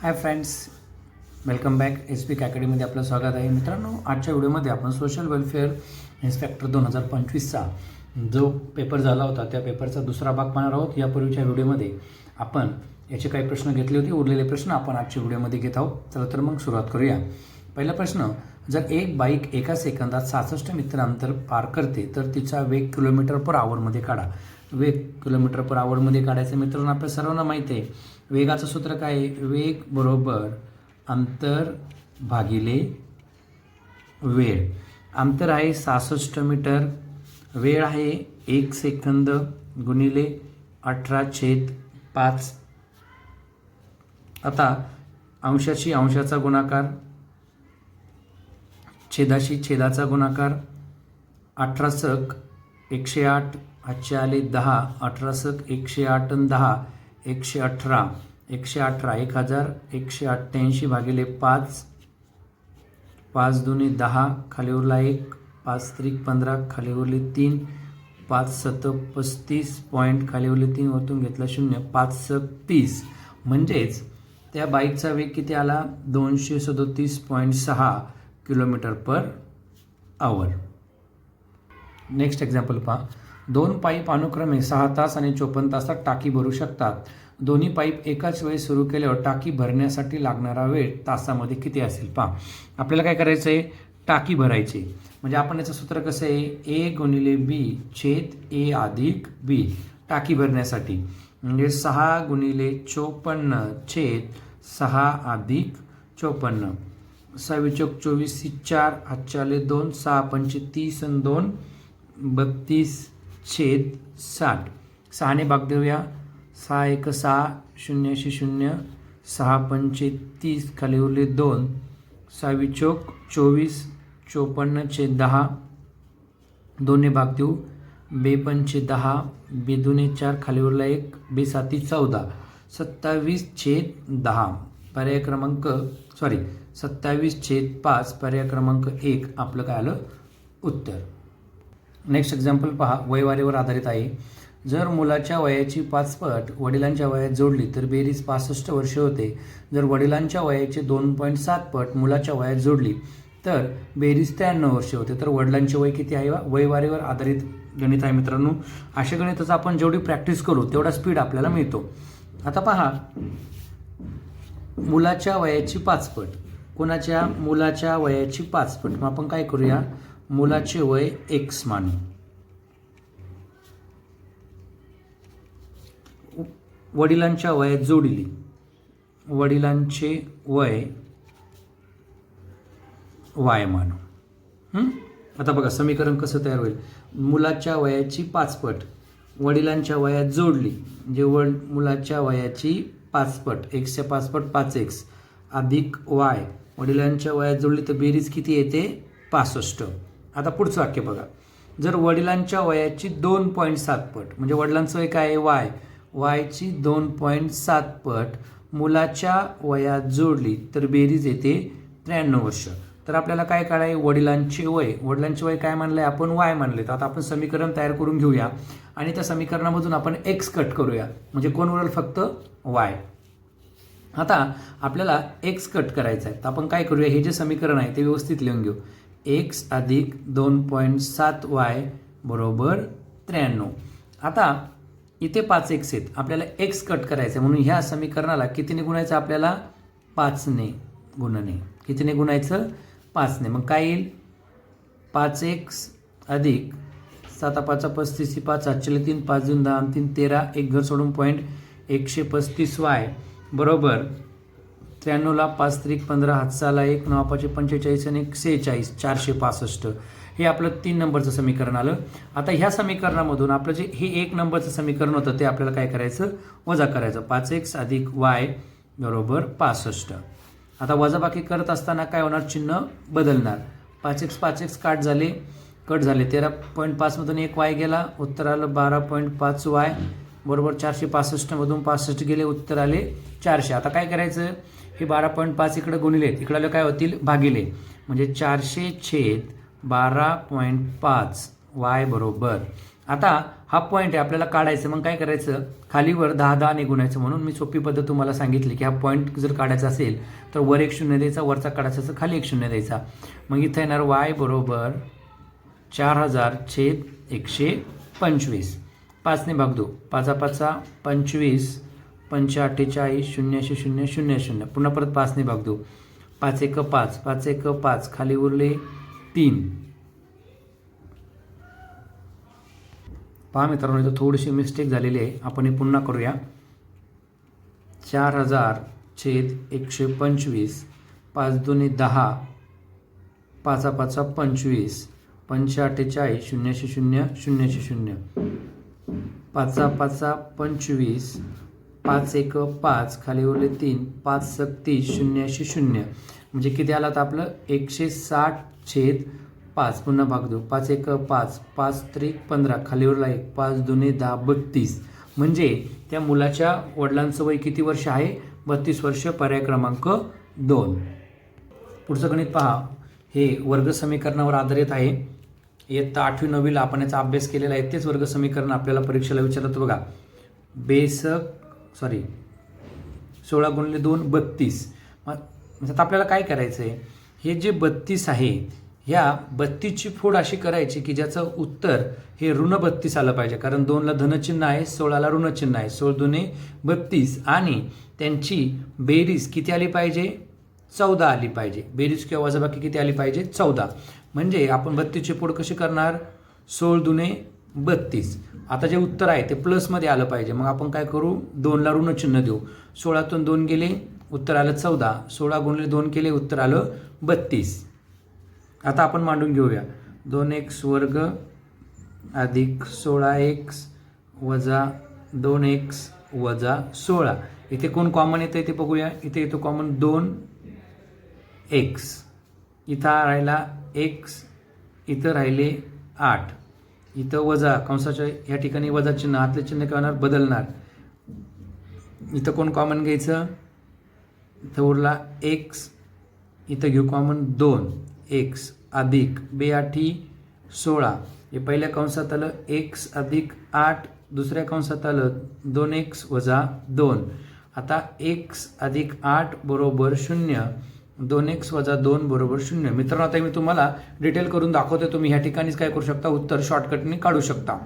Hi friends welcome back S P अकॅडमीमध्ये आपलं स्वागत आहे. मित्रांनो आजच्या व्हिडिओमध्ये आपण सोशल वेलफेअर इन्स्पेक्टर दोन हजार पंचवीसचा जो पेपर झाला होता त्या पेपरचा दुसरा भाग पाहणार आहोत. यापूर्वीच्या व्हिडिओमध्ये आपण याचे काही प्रश्न घेतले होते उरलेले प्रश्न आपण आजच्या व्हिडिओमध्ये घेत आहोत. चला तर मग सुरुवात करूया. पहिला प्रश्न जर एक बाईक एका सेकंदात सहासष्ट मीटर अंतर पार करते तर तिचा वेग किलोमीटर पर आवरमध्ये काढा. वेग किलोमीटर पर आवरमध्ये काढायचं मित्रांनो आपल्या सर्वांना माहिती आहे. वेगाचं सूत्र काय आहे? वेग बरोबर अंतर भागिले वेळ. अंतर आहे सहासष्ट मीटर. वेळ आहे एक सेकंद गुणिले अठरा छेद पाच. आता अंशाशी अंशाचा गुणाकार छेदाशी छेदाचा गुणाकार अठरा सक एकशे आठ आजचे आले दहा अठरा सक एकशे आठ आणि दहा. एकशे अठरा एकशे अठरा एक हजार एकशे अठ्ठ्याऐंशी भागिले पाच पाच दोन्ही दहा खाली उरला एक पाच त्रिक पंधरा खाली उरले तीन पाच सत पस्तीस पॉईंट खाली उरले तीन वरतून घेतला शून्य पाच स तीस. म्हणजेच त्या बाईकचा वेग किती आला? दोनशे सदोतीस पॉईंट सहा kilometre per hour. Next example पहा. दोन पाईप अनुक्रमे सहा तास आणि चोपन्न तासात टाकी भरू शकतात. दोन्ही पाईप एकाच वेळी सुरू केल्यावर टाकी भरण्यासाठी लागणारा वेळ तासामध्ये किती असेल? पहा. आपल्याला काय करायचं आहे टाकी भरायची. म्हणजे आपण याचं सूत्र कसं आहे? ए गुणिले बी छेद ए अधिक बी. टाकी भरण्यासाठी. म्हणजे सहा गुणिले चोपन्न छेद सहा अधिक चोपन्न. सहावी चौक चोवीस सी चार हातचे दोन सहा पंचे तीस आणि दोन बत्तीस छेद साठ. सहाने भाग देऊया. सहा एक सहा शून्यशे शून्य सहा पंचे तीस खाली उरले दोन. सहावी चौक चोवीस चोपन्न दहा. दोन्ही भाग देऊ. बेपंचे दहा बे दुने चार खाली उरला एक बेसाती चौदा. सत्तावीस छेद दहा. पर्याय क्रमांक सॉरी सत्तावीस छेद पाच पर्याय क्रमांक एक आपलं काय आलं? उत्तर. नेक्स्ट एक्झाम्पल पहा वयवारीवर आधारित आहे. जर मुलाच्या वयाची पाचपट वडिलांच्या वयात जोडली तर बेरीज पासष्ट वर्षे होते. जर वडिलांच्या वयाचे दोन पॉईंट सात पट मुलाच्या वयात जोडली तर बेरीज त्र्याण्णव वर्षे होते. तर वडिलांचे वय किती आहे? वयवारीवर आधारित गणित आहे मित्रांनो. अशा गणिताचा आपण जेवढी प्रॅक्टिस करू तेवढा स्पीड आपल्याला मिळतो. आता पहा मुलाच्या वयाची पाचपट. कोणाच्या? मुलाच्या वयाची पाचपट. मग आपण काय करूया? मुलाचे वय एक्स मानू. वडिलांच्या वयात जोडली. वडिलांचे वय वायमान आता बघा समीकरण कसं तयार होईल? मुलाच्या वयाची पाचपट वडिलांच्या वयात जोडली. म्हणजे वड मुलाच्या वयाची पाचपट एकशे पाचपट पाच एक्स. अधिक वाय वडिलांच्या वयात जोडली तर बेरीज किती येते? पासष्ट. आता पुढचं वाक्य बघा. जर वडिलांच्या वयाची दोन पॉईंट सात पट म्हणजे वडिलांचं वय काय आहे? वाय. वायची दोन पॉईंट सात पट मुलाच्या वयात जोडली तर बेरीज येते त्र्याण्णव वर्ष. तर आपल्याला काय काढाय वडिलांचे वय. वडिलांचे वय काय मानलंय? आपण वाय मानले तर आता आपण समीकरण तयार करून घेऊया आणि त्या समीकरणामधून आपण एक्स कट करूया. म्हणजे कोण उरेल फक्त वाय. आता आपल्याला एक्स कट करायचं आहे तर आपण काय करूया? हे जे समीकरण आहे ते व्यवस्थित लिहून घेऊ. एक्स अधिक दोन पॉईंट सात वाय बरोबर त्र्याण्णव. आता इथे पाच एक्स आहेत. आपल्याला एक्स कट करायचं आहे म्हणून ह्या समीकरणाला कितीने गुणायचं आपल्याला पाचने गुणने. कितीने गुणायचं? पाचने. मग काय येईल? पाच एक्स अधिक सात पाचा पस्तीस पाच सातशे तीन पाच दोन दहा तीन तेरा एक घर सोडून पॉईंट एकशे पस्तीस वाय. बरोबर? त्र्याण्णवला पाच त्रिक पंधरा हातसाला एक नऊ पाचशे पंचेचाळीस आणि एक सेहेचाळीस चारशे पासष्ट. हे आपलं तीन नंबरचं समीकरण आलं. आता ह्या समीकरणामधून आपलं जे हे एक नंबरचं समीकरण होतं ते आपल्याला काय करायचं? वजा करायचं. पाच एक्स अधिक वाय बरोबर पासष्ट. आता वजाबाकी करत असताना काय होणार? चिन्ह बदलणार. पाच एक्स पाच एक्स काट झाले. कट झाले. तेरा पॉईंट पाचमधून एक वाय गेला. उत्तर आलं बारा पॉईंट पाच वाय बरोबर चारशे पासष्टमधून पासष्ट गेले. उत्तर आले चारशे. आता काय करायचं? हे बारा पॉईंट पाच इकडं गुणिले. इकडं आलं काय होतील? भागिले. म्हणजे चारशे छेद बारा पॉईंट पाच वाय बरोबर. आता हा पॉईंट आहे आपल्याला काढायचं मग काय करायचं? खालीवर दहा दहा ने म्हणून मी सोपी पद्धत तुम्हाला सांगितली की हा पॉईंट जर काढायचा असेल तर वर एक शून्य द्यायचा वरचा काढायचा असेल खाली एक शून्य द्यायचा. मग इथं येणार वाय बरोबर चार हजार छेद एकशे पंचवीस. पाचने भाग दो. पाचा पाचा पंचवीस पंच अठ्ठेचाळीस शून्यशे शून्य शून्य शून्य. पुन्हा परत पाचने भाग दो. पाच एक पाच पाच एक पाच. खाली उरले तीन. पहा मित्रांनो इथं थोडीशी मिस्टेक झालेली आहे. आपण हे पुन्हा करूया. चार हजार छेद एकशे पंचवीस पाच दोन्ही दहा पाचा पाचा पंचवीस पंच अठ्ठेचाळीस शून्यशे शून्य शून्यशे शून्य. पाचा पाचा पंचवीस पाच एक पाच खाली उरले तीन पाच सत्तीस शून्यशे शून्य. म्हणजे किती आला तर आपलं? एकशे साठ छेद पाच. पुन्हा भाग देऊ. पाच एक पाच. पाच त्रिक पंधरा. खाली उरला एक. पाच दोन्ही दहा. बत्तीस. म्हणजे त्या मुलाच्या वडिलांचं वय किती वर्ष आहे? बत्तीस वर्ष पर्याय क्रमांक दोन. पुढचं गणित पहा. हे वर्ग समीकरणावर आधारित आहे. इयत्ता आठवी नववीला आपण याचा अभ्यास केलेला आहे. तेच वर्ग समीकरण आपल्याला परीक्षेला विचारत बघा. बेसक सॉरी सोळा गुणले दोन बत्तीस. मग म्हणजे आता आपल्याला काय करायचं आहे हे जे बत्तीस आहे ह्या बत्तीसची फोड अशी करायची की ज्याचं उत्तर हे ऋण बत्तीस आलं पाहिजे. कारण दोनला धनचिन्ह आहे सोळाला ऋणचिन्ह आहे. सोळ दुने बत्तीस आणि त्यांची बेरीज किती आली पाहिजे? चौदा आली पाहिजे. बेरीज किंवा वजाबाकी किती आली पाहिजे? चौदा. म्हणजे आपण बत्तीसची फोड कशी करणार? सोळ दुने बत्तीस. आता जे उत्तर आहे ते प्लसमध्ये आलं पाहिजे. मग आपण काय करू? दोनला ऋणचिन्ह देऊ. सोळातून दोन गेले उत्तर आलं चौदा सोळा गुणले दोन केले उत्तर आलं बत्तीस. आता आपण मांडून घेऊया. दोन एक्स वर्ग अधिक सोळा एक्स वजा दोन एक्स वजा सोळा. इथे कोण कॉमन येतं ते बघूया. इथे येतो कॉमन दोन एक्स. इथं राहिला एक्स इथं राहिले आठ. इथं वजा कंसाच्या या ठिकाणी वजा चिन्ह आतले चिन्ह काय होणार? बदलणार. इथं कोण कॉमन घ्यायचं? इथं उरला एक्स इथं घेऊ कॉमन दोन एक्स अधिक बे आठी सोळा. हे पहिल्या कंसात आलं एक्स अधिक आठ दुसऱ्या कंसात आलं दोन एक्स वजा दोन. आता एक्स अधिक आठ बरोबर शून्य दोन एक्स वजा दोन बरोबर शून्य. मित्रांनो आता मी तुम्हाला डिटेल करून दाखवते तुम्ही ह्या ठिकाणीच काय करू शकता? उत्तर शॉर्टकटने काढू शकता.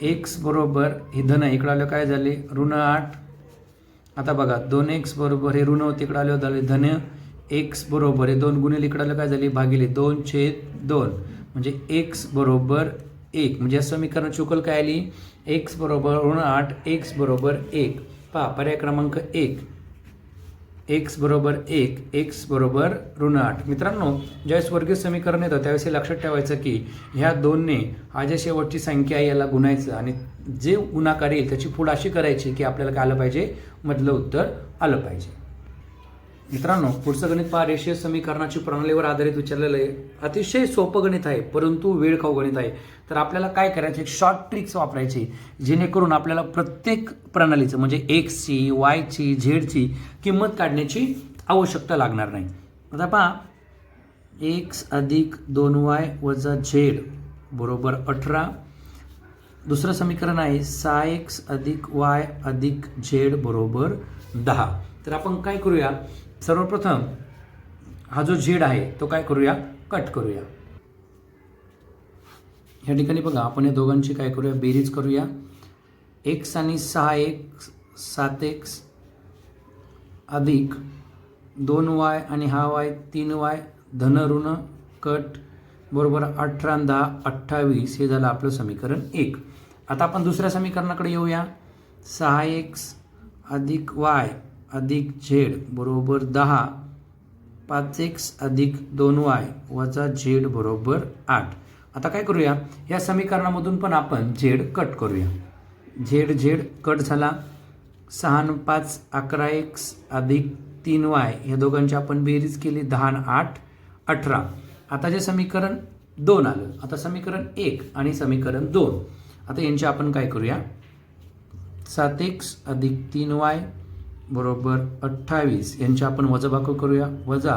एक्स बरोबर हे धन इकडं आलं काय झाले? ऋण आठ आता बघा दोन एक्स बरोबर हे ऋण तिकडं इकडं आले झाले धन एक्स बरोबर हे दोन गुन्हे इकडं आलं काय झाले? भागिले दोन छेद दोन. म्हणजे एक्स बरोबर एक. म्हणजे या समीकरण चुकल काय आली? एक्स बरोबर ऋण आठ एक्स बरोबर एक. पहा पर्याय क्रमांक एक. एक्स बरोबर एक एक्स बरोबर ऋण आठ. मित्रांनो ज्यावेळेस वर्गीय समीकरण येतं त्यावेळेस हे लक्षात ठेवायचं की ह्या दोनने हा जे शेवटची संख्या आहे याला गुणायचं आणि जे गुणाकार येईल त्याची पुढ अशी करायची की आपल्याला काय आलं पाहिजे? मधलं उत्तर आलं पाहिजे. मित्रांनो पुढचं गणित पहा. रेषीय समीकरणाची प्रणालीवर आधारित विचारलेलं आहे. अतिशय सोपं गणित आहे परंतु वेळ खाऊ गणित आहे. तर आपल्याला काय करायचं? एक शॉर्ट ट्रिक्स वापरायची जेणेकरून आपल्याला प्रत्येक प्रणालीचं म्हणजे एक्सची वायची झेडची किंमत काढण्याची आवश्यकता लागणार नाही. आता पहा. एक्स अधिक दोन वाय वजा झेड बरोबर अठरा. दुसरं समीकरण आहे सा एक्स अधिक वाय अधिक झेड बरोबर दहा. तर आपण काय करूया? सर्वप्रथम हा जो झेड आहे तो काय करूया? कट करूया. या ठिकाणी बघा आपण या दोघांची काय करूया? बेरीज करूया. एक्स आणि सहा एक सात एक्स अधिक दोन वाय आणि हा वाय तीन वाय धन ऋण कट बरोबर अठरा दहा अठ्ठावीस हे झालं आपलं समीकरण एक. आता आपण दुसऱ्या समीकरणाकडे येऊया. सहा एक्स अधिक वाय अधिक झेड बरोबर दहा. पाच एक्स अधिक दोन वाय वजा झेड बरोबर आठ. आता काय करूया? या समीकरणामधून पण आपण झेड कट करूया. झेड झेड कट झाला. सहा न पाच अकरा एक्स अधिक तीन वाय. या दोघांची आपण बेरीज केली. दहा आठ अठरा. आता जे समीकरण दोन आलं. आता समीकरण एक आणि समीकरण दोन. आता यांचे आपण काय करूया? सात एक्स अधिक तीन वाय बरोबर अठ्ठावीस. यांच्या आपण वजाबाकी करूया. वजा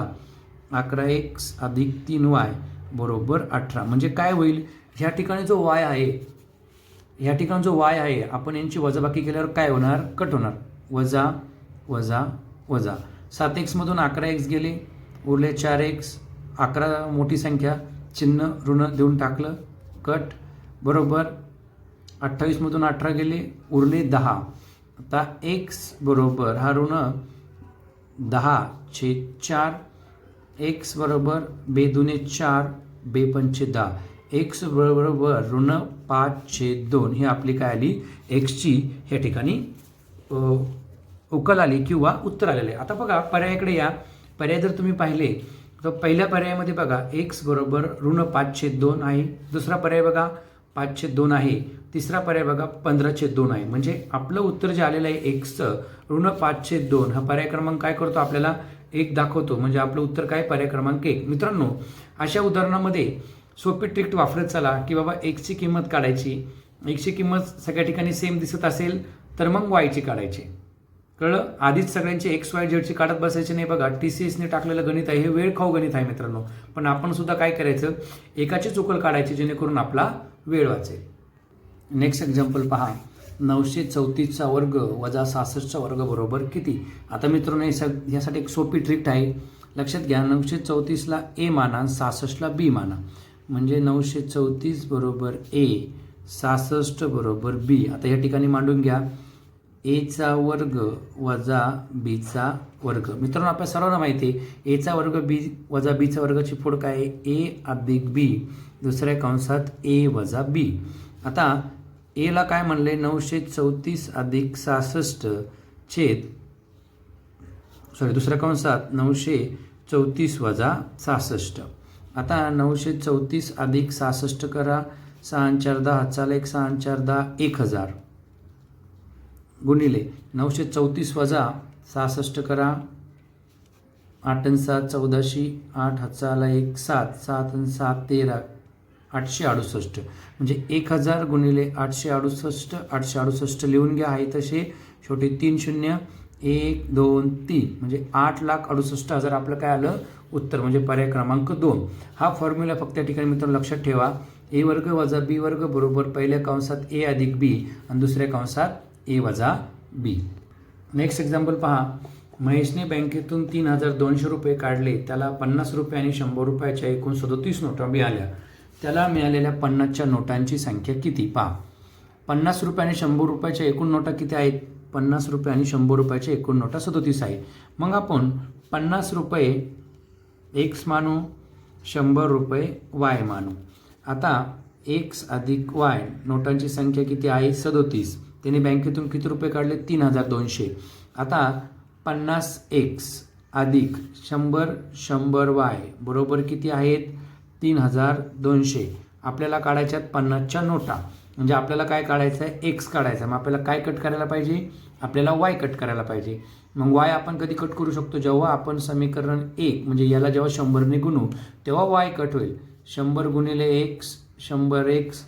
अकरा एक्स अधिक तीन वाय बरोबर अठरा. म्हणजे काय होईल? ह्या ठिकाणी जो वाय आहे ह्या ठिकाणी जो वाय आहे आपण यांची वजाबाकी केल्यावर काय होणार? कट होणार. वजा वजा वजा. सात एक्समधून अकरा एक्स गेले. उरले चार एक्स. अकरा मोठी संख्या. चिन्ह ऋण देऊन टाकलं. कट. बरोबर. अठ्ठावीसमधून अठरा गेले. उरले दहा. आता एक्स बरोबर हा ऋण दहा छेद चार एक्स बरोबर बे दुने चार बे पंचे दहा. एक्स बरोबर ऋण पाच छेद दोन ही आपली काय आली? एक्सची ह्या ठिकाणी उकल आली किंवा उत्तर आलेले आता बघा पर्यायाकडे या. पर्याय जर तुम्ही पाहिले तर पहिल्या पर्यायामध्ये बघा एक्स बरोबर ऋण पाच छेद दोन आहे. दुसरा पर्याय बघा पाच छेद दोन आहे. तिसरा पर्याय बघा पंधरा छेद दोन आहे. म्हणजे आपलं उत्तर जे आलेलं आहे एक्सचं ऋण पाच छेद दोन. हा पर्याय क्रमांक काय करतो आपल्याला? एक दाखवतो. म्हणजे आपलं उत्तर काय? पर्याय क्रमांक एक. मित्रांनो अशा उदाहरणामध्ये सोपी ट्रिक्ट वापरत चला की बाबा एक्सची किंमत काढायची. एक्सची किंमत सगळ्या ठिकाणी सेम दिसत असेल तर मग वायची काढायची. कळलं? आधीच सगळ्यांचे एक्स वाय झेडची काढत बसायचे नाही बघा. टी सी एसने टाकलेलं गणित आहे. हे वेळ खाऊ गणित आहे मित्रांनो. पण आपण सुद्धा काय करायचं? एकाचीच उकल काढायची जेणेकरून आपला वेळ वाचेल. नेक्स्ट एक्झाम्पल पहा. नऊशे चौतीसचा वर्ग वजा सहासष्टचा वर्ग बरोबर किती? आता मित्रांनो हे सग ह्यासाठी एक सोपी ट्रिक आहे. लक्षात घ्या नऊशे चौतीसला ए माना सहासष्टला बी माना. म्हणजे नऊशे चौतीस बरोबर ए सहासष्ट बरोबर बी आता या ठिकाणी मांडून घ्या. एचा वर्ग वजा बीचा वर्ग. मित्रांनो आपल्या सर्वांना माहिती आहे एचा वर्ग बी वजा बीचा वर्गाची फोड काय आहे? ए अधिक बी दुसऱ्या कंसात ए वजा बी आता एला काय म्हणले? नऊशे चौतीस अधिक सहासष्ट छेद सॉरी दुसऱ्या कंसात नऊशे चौतीस वजा सहासष्ट. आता नऊशे चौतीस अधिक सहासष्ट करा. सहा चार दहा चाल एक सहा चार दहा एक हजार. गुणिले नऊशे चौतीस वजा सहासष्ट करा. आठ आणि सात चौदाशी आठ हाताला एक सात सात आणि सात तेरा आठशे अडुसष्ट. म्हणजे एक हजार गुणिले आठशे अडुसष्ट आठशे अडुसष्ट लिहून घ्या आहे तसे. शेवटी तीन शून्य एक दोन तीन. म्हणजे आठ लाख अडुसष्ट हजार आपलं काय आलं? उत्तर म्हणजे पर्याय क्रमांक दोन. हा फॉर्म्युला फक्त या ठिकाणी मित्रांनो लक्षात ठेवा. ए वर्ग वजा बी वर्ग बरोबर पहिल्या कंसात ए अधिक बी आणि दुसऱ्या कंसात ए वजा बी. नेक्स्ट एक्झाम्पल पहा. महेशने बँकेतून तीन हजार दोनशे रुपये काढले. त्याला पन्नास रुपये आणि शंभर रुपयाच्या एकूण सदोतीस नोटा मिळाल्या. त्याला मिळालेल्या पन्नासच्या नोटांची संख्या किती? पहा. पन्नास रुपये आणि शंभर रुपयाच्या एकूण नोटा किती आहेत? पन्नास रुपये आणि शंभर रुपयाच्या एकूण नोटा सदोतीस आहे. मग आपण पन्नास रुपये एक्स मानू शंभर रुपये वाय मानू. आता एक्स अधिक वाय नोटांची संख्या किती आहे? सदोतीस. त्याने बँकेतून किती रुपये काढले? तीन हजार दोनशे. आता पन्नास एक्स अधिक शंभर शंभर वाय बरोबर किती आहेत? तीन हजार दोनशे. आपल्याला काढायच्या आहेत पन्नासच्या नोटा. म्हणजे आपल्याला काय काढायचं आहे? एक्स काढायचं आहे. मग आपल्याला काय कट करायला पाहिजे? आपल्याला वाय कट करायला पाहिजे. मग वाय आपण कधी कट करू शकतो? जेव्हा आपण समीकरण एक म्हणजे याला जेव्हा शंभरने गुणू तेव्हा वाय कट होईल. शंभर गुणिले एक्स शंभर एक्स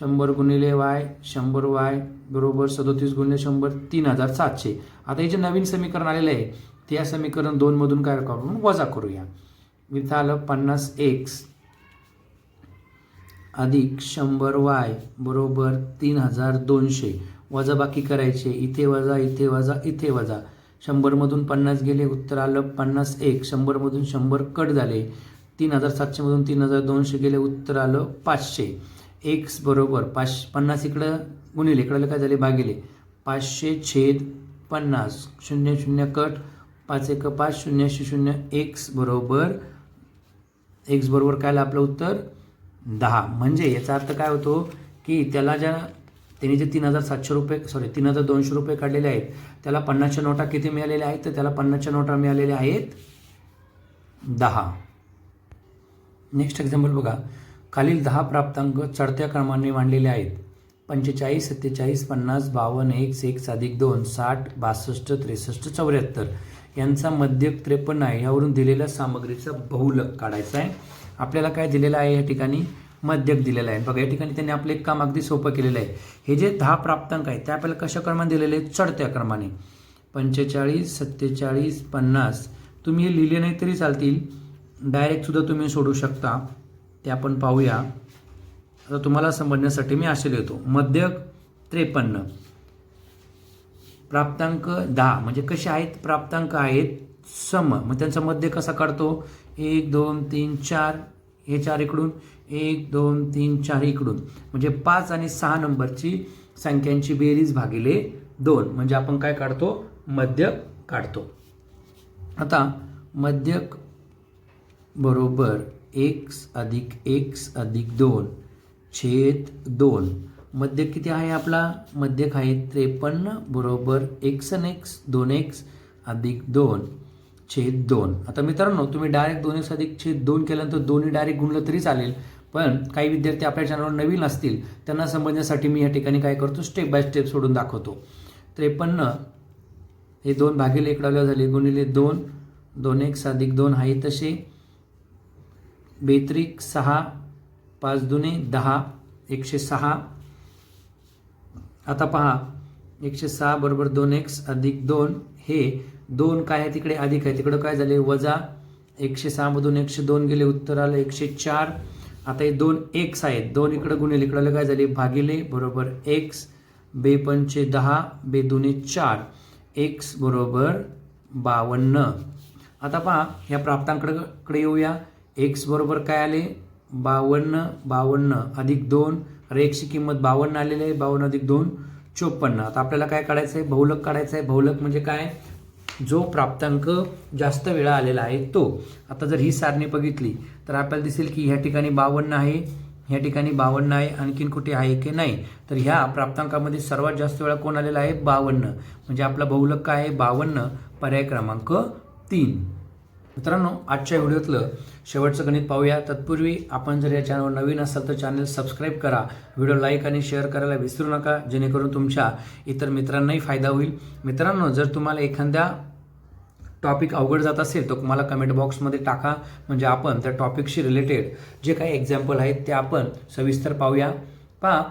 शंभर गुणिले वाय शंभर वाय बरोबर सदोतीस गुणिले शंभर तीन हजार सातशे. आता हे जे नवीन समीकरण आलेलं आहे ते या समीकरण दोनमधून काय करून वजा करूया. इथं आलं पन्नास एक्स अधिक शंभर वाय बरोबर तीन हजार दोनशे. वजाबाकी करायचे इथे वजा इथे वजा इथे वजा. शंभरमधून पन्नास गेले उत्तर आलं पन्नास एक. शंभरमधून शंभर कट झाले तीन हजार सातशेमधून तीन हजार दोनशे गेले उत्तर आलं पाचशे. एक्स बरोबर पाच पन्नास इकडं गुणिले इकडं काय झाले? भागिले. पाचशे छेद पन्नास शून्य शून्य कट पाच एक पाच शून्य शून्य एक्स बरोबर एक्स बरोबर काय आलं आपलं उत्तर? दहा. म्हणजे याचा अर्थ काय होतो की त्याला ज्या त्यांनी जे तीन हजार सातशे रुपये सॉरी तीन हजार दोनशे रुपये काढलेले आहेत त्याला पन्नासच्या नोटा किती मिळालेल्या आहेत? तर त्याला पन्नासच्या नोटा मिळालेल्या आहेत दहा. नेक्स्ट एक्झाम्पल बघा. खालील दहा प्राप्तांक चढत्या क्रमाने मांडलेले आहेत. पंचेचाळीस सत्तेचाळीस पन्नास बावन्न एक एक अधिक दोन साठ बासष्ट त्रेसष्ट चौऱ्याहत्तर यांचा मध्यक त्रेपन्न आहे. यावरून दिलेल्या सामग्रीचा बहुलक काढायचा आहे. आपल्याला काय दिलेलं आहे या ठिकाणी? मध्यक दिलेला आहे. बघा या ठिकाणी त्यांनी आपलं एक काम अगदी सोपं केलेलं आहे. हे जे दहा प्राप्तांक आहेत ते आपल्याला कशा क्रमाने दिलेले आहेत? चढत्या क्रमाने. पंचेचाळीस सत्तेचाळीस पन्नास. तुम्ही हे लिहिले नाही तरी चालतील. डायरेक्टसुद्धा तुम्ही सोडू शकता. ते आपण पाहूया. आता तुम्हाला समजण्यासाठी मी असे लिहितो मध्यक त्रेपन्न. प्राप्तांक दहा म्हणजे कसे आहेत? प्राप्तांक आहेत सम. मग त्यांचा मध्य कसा काढतो? एक दोन तीन चार. हे चार इकडून. एक दोन तीन चार इकडून. म्हणजे पाच आणि सहा नंबरची संख्यांची बेरीज भागिले दोन. म्हणजे आपण काय काढतो? मध्य काढतो. आता मध्यक बरोबर. एक्स अधिक एक्स अधिक दोन छेद दोन. मध्य किती आहे आपला? मध्यक आहे त्रेपन्न बरोबर एक्स आणि एक्स दोन एक्स अधिक दोन छेद दोन. आता मित्रांनो तुम्ही डायरेक्ट दोन एक्स अधिक छेद दोन केल्यानंतर दोन्ही डायरेक्ट गुणलं तरी चालेल. पण काही विद्यार्थी आपल्या चॅनलवर नवीन असतील त्यांना समजण्यासाठी मी या ठिकाणी काय करतो स्टेप बाय स्टेप सोडून दाखवतो. त्रेपन्न हे दोन भागिले इकडं झाले गुणिले दोन दोन एक्स अधिक दोन आहे तसे. बेत्रिक सहा पाच दुने दहा एकशे सहा. आता पहा एकशे सहा बरोबर दोन एक्स अधिक दोन हे दोन काय आहे? तिकडे अधिक आहे. तिकडं काय झाले? वजा एकशे सहामधून एकशे दोन गेले उत्तर आलं एकशे चार. आता हे दोन एक्स आहेत. दोन इकडं गुणेल इकडं काय झाले? भागिले बरोबर एक्स. बे पंचे दहा बे दुने चार. एक्स बरोबर बावन्न. आता पहा ह्या प्राप्तांकडे येऊया. एक्स बरोबर काय आले? बावन्न बावन्न अधिक दोन. अरे एकची किंमत बावन्न आलेली आहे बावन्न अधिक दोन चोपन्न. आता आपल्याला काय काढायचं आहे बहुलक काढायचं आहे बहुलक म्हणजे काय? जो प्राप्तांक जास्त वेळा आलेला आहे तो. आता जर ही सारणी बघितली तर आपल्याला दिसेल की ह्या ठिकाणी बावन्न आहे ह्या ठिकाणी बावन्न आहे आणखीन कुठे आहे की नाही? तर ह्या प्राप्तांकामध्ये सर्वात जास्त वेळा कोण आलेला आहे? बावन्न. म्हणजे आपला बहुलक काय आहे? बावन्न पर्याय क्रमांक तीन. मित्रांनो आजच्या व्हिडिओतलं शेवटचं गणित पाहूया. तत्पूर्वी आपण जर या चॅनलवर नवीन असाल तर चॅनल सबस्क्राईब करा. व्हिडिओ लाईक आणि शेअर करायला विसरू नका. जेणेकरून तुमच्या इतर मित्रांनाही फायदा होईल. मित्रांनो जर तुम्हाला एखाद्या टॉपिक अवघड जात असेल तर मला कमेंट बॉक्समध्ये टाका. म्हणजे आपण त्या टॉपिकशी रिलेटेड जे काही एक्झाम्पल आहेत ते आपण सविस्तर पाहूया. पहा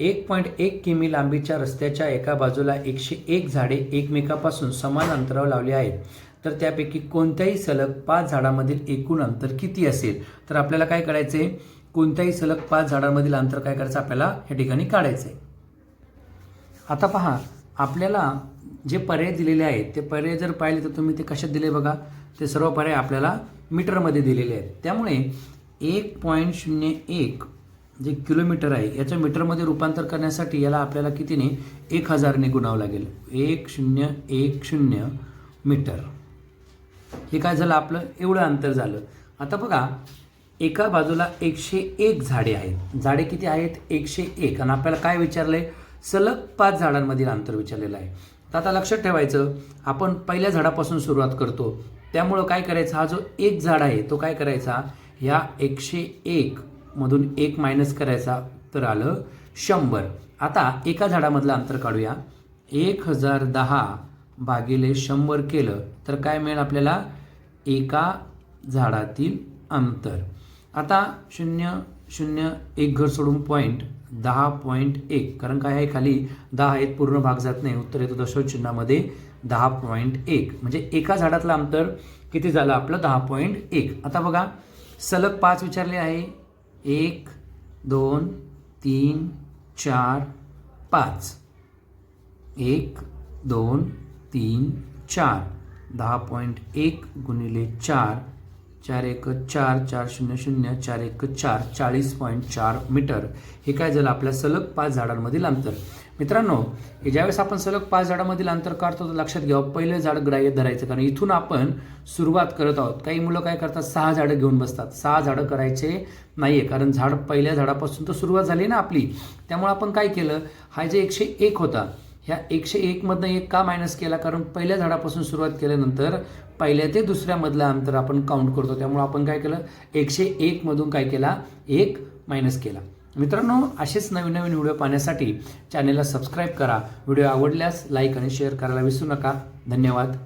एक पॉईंट एक किमी लांबीच्या रस्त्याच्या एका बाजूला एकशे एक झाडे एकमेकापासून समान अंतरावर लावली आहेत. तर त्यापैकी कोणत्याही सलग पाच झाडामधील एकूण अंतर किती असेल? तर आपल्याला काय करायचं आहे कोणत्याही सलग पाच झाडांमधील अंतर काय करायचं? आपल्याला या ठिकाणी काढायचं आहे आता पहा आपल्याला जे पर्याय दिलेले आहेत ते पर्याय जर पाहिले तर तुम्ही ते कशात दिले बघा? ते सर्व पर्याय आपल्याला मीटरमध्ये दिलेले आहेत. त्यामुळे एक पॉईंट शून्य एक जे किलोमीटर आहे याच्या मीटरमध्ये रूपांतर करण्यासाठी याला आपल्याला कितीने? एक हजारने गुणावं लागेल. एक शून्य एक शून्य मीटर. हे काय झालं आपलं? एवढं अंतर झालं. आता बघा एका बाजूला एकशे एक झाडे आहेत. झाडे किती आहेत? एकशे एक. आणि आपल्याला काय विचारलंय? सलग पाच झाडांमधील अंतर विचारलेलं आहे. तर आता लक्षात ठेवायचं आपण पहिल्या झाडापासून सुरुवात करतो. त्यामुळं काय करायचं? हा जो एक झाड आहे तो काय करायचा? ह्या एकशे एक मधून एक मायनस करायचा तर आलं शंभर. आता एका झाडामधलं अंतर काढूया. एक हजार दहा भागिले शंभर केलं तर काय मिळेल आपल्याला? एका झाडातील अंतर. आता शून्य शून्य एक घर सोडून पॉईंट दहा पॉईंट एक. कारण काय आहे खाली? दहा आहेत पूर्ण भाग जात नाही. उत्तर येतो दशोच चिन्हामध्ये दहा पॉईंट एक. म्हणजे एका झाडातलं अंतर किती झालं? आपलं दहा पॉईंट एक. आता बघा सलग पाच विचारले आहे. एक दोन तीन चार पाच. एक दोन तीन चार. दहा पॉईंट एक गुणिले चार. चार एक चार चार शून्य शून्य चार एक चार चाळीस पॉईंट चार मीटर. हे काय झालं? आपल्या सलग पाच झाडांमधील अंतर. मित्रांनो हे ज्यावेळेस आपण सलग पाच झाडांमधील अंतर काढतो तर लक्षात घ्यावं पहिलं झाड ग्राह्य धरायचं. कारण इथून आपण सुरुवात करत आहोत. काही मुलं काय करतात? सहा झाडं घेऊन बसतात. सहा झाडं करायचे नाही आहे कारण झाड पहिल्या झाडापासून तर सुरुवात झाली ना आपली. त्यामुळे आपण काय केलं? हा जे एकशे एक होता ह्या एकशे एकमधनं एक का मायनस केला? कारण पहिल्या झाडापासून सुरुवात केल्यानंतर पहिल्या ते दुसऱ्यामधलं अंतर आपण काउंट करतो. त्यामुळे आपण काय केलं? एकशे एकमधून काय केला? एक मायनस केला. मित्रांनो असेच नवीन नवीन व्हिडिओ पाहण्यासाठी चॅनेलला सबस्क्राईब करा. व्हिडिओ आवडल्यास लाईक आणि शेअर करायला विसरू नका. धन्यवाद.